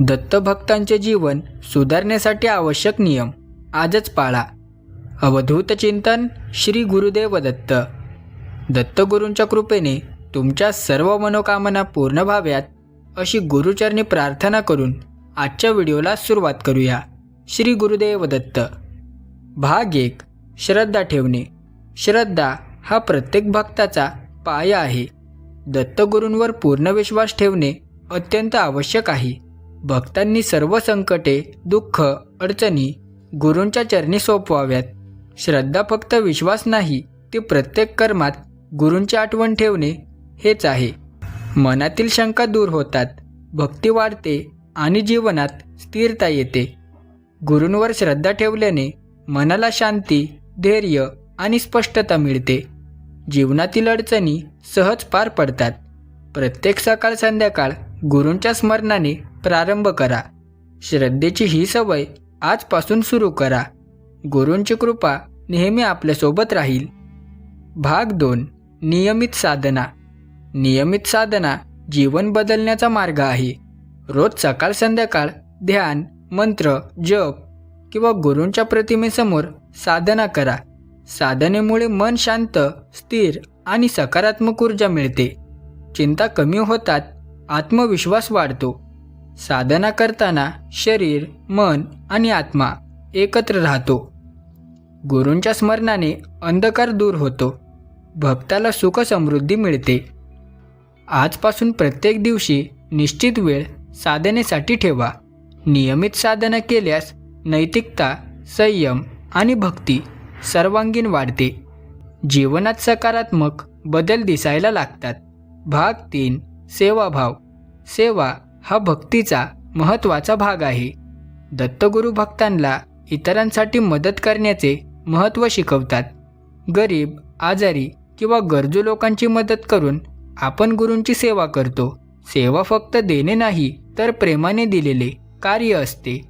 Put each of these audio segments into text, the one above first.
दत्तभक्तांचे जीवन सुधारण्यासाठी आवश्यक नियम. आजच पाळा. अवधूत चिंतन श्री गुरुदेव दत्त. दत्तगुरूंच्या कृपेने तुमच्या सर्व मनोकामना पूर्ण व्हाव्यात अशी गुरुचरणी प्रार्थना करून आजच्या व्हिडिओला सुरुवात करूया. श्री गुरुदेव दत्त. भाग एक. श्रद्धा ठेवणे. श्रद्धा हा प्रत्येक भक्ताचा पाया आहे. दत्तगुरूंवर पूर्ण विश्वास ठेवणे अत्यंत आवश्यक आहे. भक्तांनी सर्व संकटे दुःख अडचणी गुरूंच्या चरणी सोपवाव्यात. श्रद्धा फक्त विश्वास नाही ती प्रत्येक कर्मात गुरूंची आठवण ठेवणे हेच आहे. मनातील शंका दूर होतात भक्ती वाढते आणि जीवनात स्थिरता येते. गुरूंवर श्रद्धा ठेवल्याने मनाला शांती धैर्य आणि स्पष्टता मिळते. जीवनातील अडचणी सहज पार पडतात. प्रत्येक सकाळ संध्याकाळ गुरूंच्या स्मरणाने प्रारंभ करा. श्रद्धेची ही सवय आजपासून सुरू करा. गुरूंची कृपा नेहमी आपल्यासोबत राहील. भाग दोन. नियमित साधना. नियमित साधना जीवन बदलण्याचा मार्ग आहे. रोज सकाळ संध्याकाळ ध्यान मंत्र जप किंवा गुरूंच्या प्रतिमेसमोर साधना करा. साधनेमुळे मन शांत स्थिर आणि सकारात्मक ऊर्जा मिळते. चिंता कमी होतात आत्मविश्वास वाढतो. साधना करताना शरीर मन आणि आत्मा एकत्र राहतो. गुरूंच्या स्मरणाने अंधकार दूर होतो. भक्ताला सुख समृद्धी मिळते. आजपासून प्रत्येक दिवशी निश्चित वेळ साधनेसाठी ठेवा. नियमित साधना केल्यास नैतिकता संयम आणि भक्ती सर्वांगीण वाढते. जीवनात सकारात्मक बदल दिसायला लागतात. भाग तीन. सेवाभाव. सेवा हा भक्तीचा महत्त्वाचा भाग आहे. दत्तगुरू भक्तांना इतरांसाठी मदत करण्याचे महत्त्व शिकवतात. गरीब आजारी किंवा गरजू लोकांची मदत करून आपण गुरूंची सेवा करतो. सेवा फक्त देणे नाही तर प्रेमाने दिलेले कार्य असते.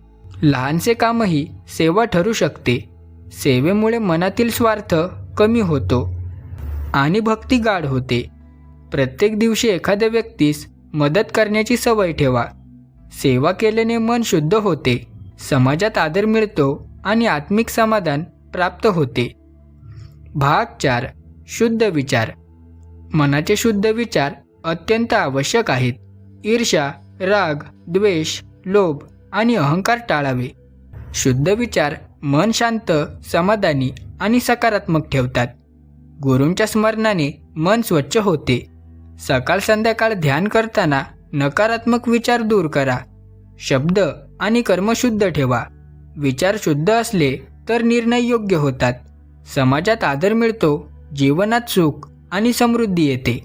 लहानसे कामही सेवा ठरू शकते. सेवेमुळे मनातील स्वार्थ कमी होतो आणि भक्ती गाढ होते. प्रत्येक दिवशी एखाद्या व्यक्तीस मदत करण्याची सवय ठेवा. सेवा केल्याने मन शुद्ध होते समाजात आदर मिळतो आणि आत्मिक समाधान प्राप्त होते. भाग चार शुद्ध विचार. मनाचे शुद्ध विचार अत्यंत आवश्यक आहेत. ईर्षा राग द्वेष लोभ आणि अहंकार टाळावे. शुद्ध विचार मन शांत समाधानी आणि सकारात्मक ठेवतात. गुरूंच्या स्मरणाने मन स्वच्छ होते. सकाळ संध्याकाळ ध्यान करताना नकारात्मक विचार दूर करा. शब्द आणि कर्म शुद्ध ठेवा. विचार शुद्ध असले तर निर्णय योग्य होतात. समाजात आदर मिळतो जीवनात सुख आणि समृद्धी येते.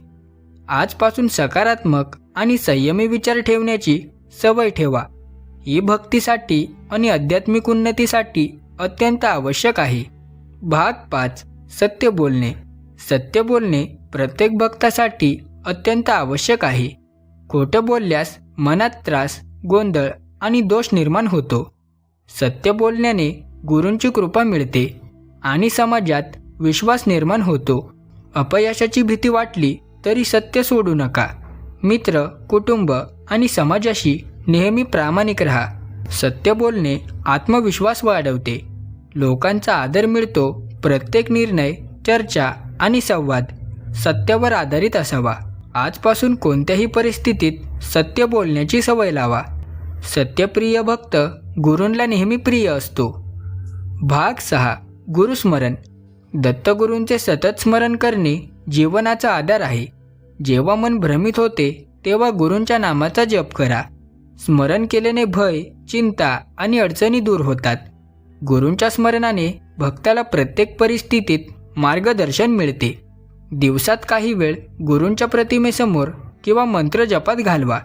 आजपासून सकारात्मक आणि संयमी विचार ठेवण्याची सवय ठेवा. ही भक्तीसाठी आणि आध्यात्मिक उन्नतीसाठी अत्यंत आवश्यक आहे. भाग पाच. सत्य बोलणे. सत्य बोलणे प्रत्येक भक्तासाठी अत्यंत आवश्यक आहे. खोटं बोलल्यास मनात त्रास गोंधळ आणि दोष निर्माण होतो. सत्य बोलण्याने गुरूंची कृपा मिळते आणि समाजात विश्वास निर्माण होतो. अपयशाची भीती वाटली तरी सत्य सोडू नका. मित्र कुटुंब आणि समाजाशी नेहमी प्रामाणिक राहा. सत्य बोलणे आत्मविश्वास वाढवते. लोकांचा आदर मिळतो. प्रत्येक निर्णय चर्चा आणि संवाद सत्यावर आधारित असावा. आजपासून कोणत्याही परिस्थितीत सत्य बोलण्याची सवय लावा. सत्यप्रिय भक्त गुरूंला नेहमी प्रिय असतो. भाग सहा. गुरुस्मरण. दत्तगुरूंचे सतत स्मरण करणे जीवनाचा आधार आहे. जेव्हा मन भ्रमित होते तेव्हा गुरूंच्या नामाचा जप करा. स्मरण केल्याने भय चिंता आणि अडचणी दूर होतात. गुरूंच्या स्मरणाने भक्ताला प्रत्येक परिस्थितीत मार्गदर्शन मिळते. दिवसात काही वेळ गुरूंच्या प्रतिमेसमोर किंवा मंत्र जपात घालवा.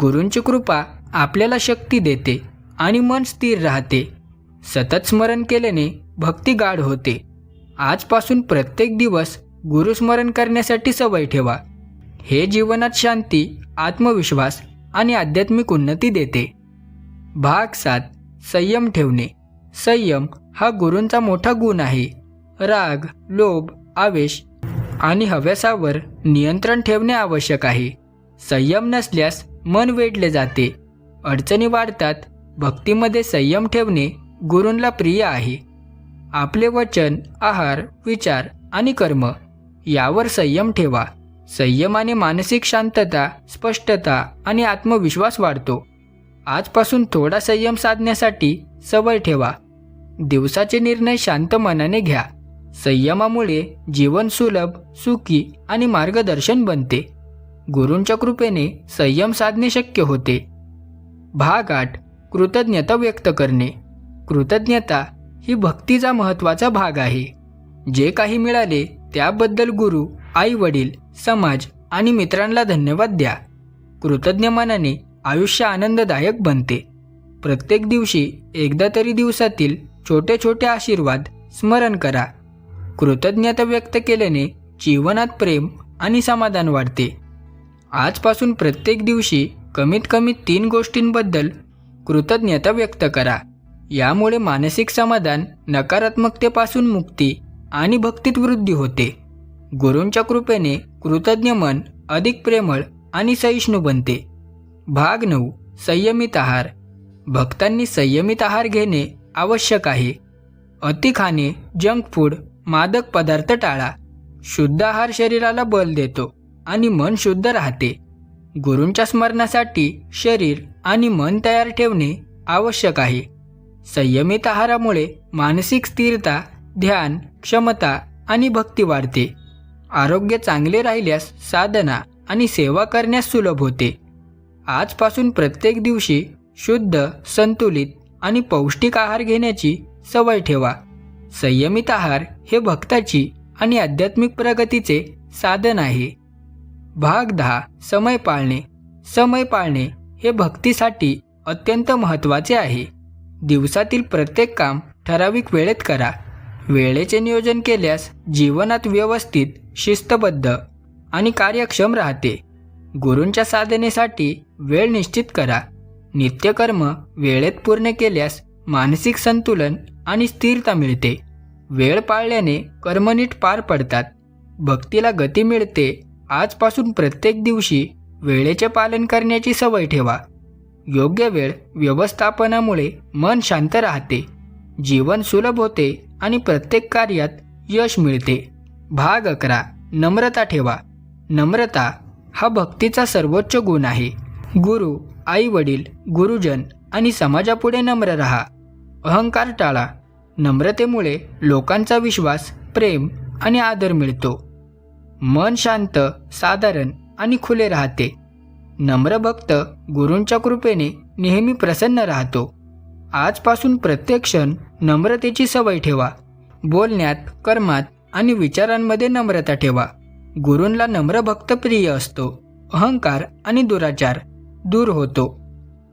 गुरूंची कृपा आपल्याला शक्ती देते आणि मन स्थिर राहते. सतत स्मरण केल्याने भक्ती गाढ होते. आजपासून प्रत्येक दिवस गुरुस्मरण करण्यासाठी सवय ठेवा. हे जीवनात शांती आत्मविश्वास आणि आध्यात्मिक उन्नती देते. भाग सात. संयम ठेवणे. संयम हा गुरूंचा मोठा गुण आहे. राग लोभ आवेश आणि हव्यासावर नियंत्रण ठेवणे आवश्यक आहे. संयम नसल्यास मन वेढले जाते. अडचणी वाढतात. भक्तीमध्ये संयम ठेवणे गुरूंला प्रिय आहे. आपले वचन आहार विचार आणि कर्म यावर संयम ठेवा. संयमाने मानसिक शांतता स्पष्टता आणि आत्मविश्वास वाढतो. आजपासून थोडा संयम साधण्यासाठी सवय ठेवा. दिवसाचे निर्णय शांत मनाने घ्या. संयमामुळे जीवन सुलभ सुखी आणि मार्गदर्शन बनते. गुरूंच्या कृपेने संयम साधणे शक्य होते. भाग आठ. कृतज्ञता व्यक्त करणे. कृतज्ञता ही भक्तीचा महत्त्वाचा भाग आहे. जे काही मिळाले त्याबद्दल गुरु आई वडील समाज आणि मित्रांना धन्यवाद द्या. कृतज्ञ मनाने आयुष्य आनंददायक बनते. प्रत्येक दिवशी एकदा तरी दिवसातील छोटे छोटे आशीर्वाद स्मरण करा. कृतज्ञता व्यक्त केल्याने जीवनात प्रेम आणि समाधान वाढते. आजपासून प्रत्येक दिवशी कमीत कमी तीन गोष्टींबद्दल कृतज्ञता व्यक्त करा. यामुळे मानसिक समाधान नकारात्मकतेपासून मुक्ती आणि भक्तीत वृद्धी होते. गुरूंच्या कृपेने कृतज्ञ मन अधिक प्रेमळ आणि सहिष्णू बनते. भाग नऊ. संयमित आहार. भक्तांनी संयमित आहार घेणे आवश्यक आहे. अति खाणे जंक फूड मादक पदार्थ टाळा. शुद्ध आहार शरीराला बल देतो आणि मन शुद्ध राहते. गुरूंच्या स्मरणासाठी शरीर आणि मन तयार ठेवणे आवश्यक आहे. संयमित आहारामुळे मानसिक स्थिरता ध्यान क्षमता आणि भक्ती वाढते. आरोग्य चांगले राहिल्यास साधना आणि सेवा करण्यास सुलभ होते. आजपासून प्रत्येक दिवशी शुद्ध संतुलित आणि पौष्टिक आहार घेण्याची सवय ठेवा. संयमित आहार हे भक्ताची आणि आध्यात्मिक प्रगतीचे साधन आहे. भाग दहा समय पाळणे. समय पाळणे हे भक्तीसाठी अत्यंत महत्त्वाचे आहे. दिवसातील प्रत्येक काम ठराविक वेळेत करा. वेळेचे नियोजन केल्यास जीवनात व्यवस्थित शिस्तबद्ध आणि कार्यक्षम राहते. गुरूंच्या साधनेसाठी वेळ निश्चित करा. नित्यकर्म वेळेत पूर्ण केल्यास मानसिक संतुलन आणि स्थिरता मिळते. वेळ पाळल्याने कर्म नीट पार पडतात. भक्तीला गती मिळते. आजपासून प्रत्येक दिवशी वेळेचे पालन करण्याची सवय ठेवा. योग्य वेळ व्यवस्थापनामुळे मन शांत राहते. जीवन सुलभ होते आणि प्रत्येक कार्यात यश मिळते. भाग अकरा. नम्रता ठेवा. नम्रता हा भक्तीचा सर्वोच्च गुण आहे. गुरु आई वडील गुरुजन आणि समाजापुढे नम्र राहा. अहंकार टाळा. नम्रतेमुळे लोकांचा विश्वास प्रेम आणि आदर मिळतो. मन शांत साधारण आणि खुले राहते. नम्र भक्त गुरूंच्या कृपेने नेहमी प्रसन्न राहतो. आजपासून प्रत्येक क्षण नम्रतेची सवय ठेवा. बोलण्यात कर्मात आणि विचारांमध्ये नम्रता ठेवा. गुरूंला नम्र भक्त प्रिय असतो. अहंकार आणि दुराचार दूर होतो.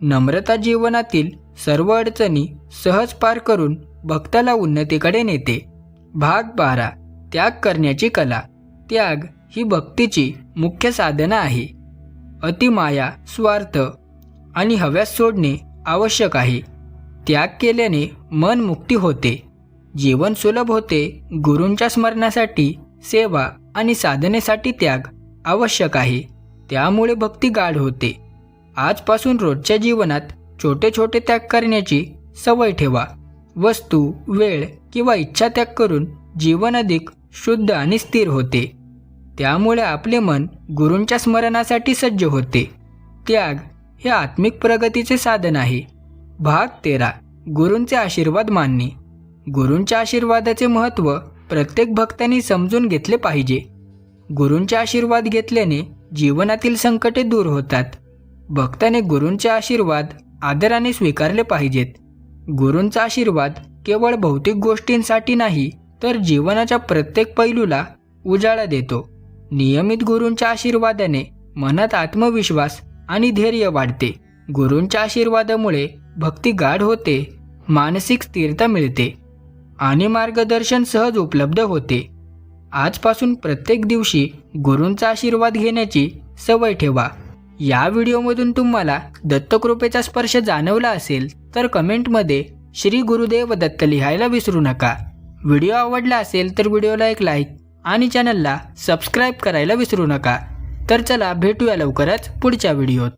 नम्रता जीवनातील सर्व अडचणी सहज पार करून भक्ताला उन्नतीकडे नेते. भाग बारा. त्याग करण्याची कला. त्याग ही भक्तीची मुख्य साधना आहे. अतिमाया स्वार्थ आणि हव्यास सोडणे आवश्यक आहे. त्याग केल्याने मन मुक्ती होते. जीवन सुलभ होते. गुरूंच्या स्मरणासाठी सेवा आणि साधनेसाठी त्याग आवश्यक आहे. त्यामुळे भक्ती गाढ होते. आजपासून रोजच्या जीवनात छोटे छोटे त्याग करण्याची सवय ठेवा. वस्तू वेळ किंवा इच्छा त्याग करून जीवन अधिक शुद्ध आणि स्थिर होते. त्यामुळे आपले मन गुरूंच्या स्मरणासाठी सज्ज होते. त्याग हे आत्मिक प्रगतीचे साधन आहे. भाग तेरा. गुरूंचे आशीर्वाद मानणे. गुरूंच्या आशीर्वादाचे महत्त्व प्रत्येक भक्तांनी समजून घेतले पाहिजे. गुरूंचे आशीर्वाद घेतल्याने जीवनातील संकटे दूर होतात. भक्ताने गुरूंचे आशीर्वाद आदराने स्वीकारले पाहिजेत. गुरूंचा आशीर्वाद केवळ भौतिक गोष्टींसाठी नाही तर जीवनाच्या प्रत्येक पैलूला उजाळा देतो. नियमित गुरूंच्या आशीर्वादाने मनात आत्मविश्वास आणि धैर्य वाढते. गुरूंच्या आशीर्वादामुळे भक्ती गाढ होते मानसिक स्थिरता मिळते आणि मार्गदर्शन सहज उपलब्ध होते. आजपासून प्रत्येक दिवशी गुरूंचा आशीर्वाद घेण्याची सवय ठेवा. या व्हिडिओमधून तुम्हाला दत्तकृपेचा स्पर्श जाणवला असेल तर कमेंटमध्ये श्री गुरुदेव दत्त लिहायला विसरू नका. व्हिडिओ आवडला असेल तर व्हिडिओला एक लाईक आणि चॅनलला सबस्क्राईब करायला विसरू नका. तर चला भेटूया लवकरच पुढच्या व्हिडिओत.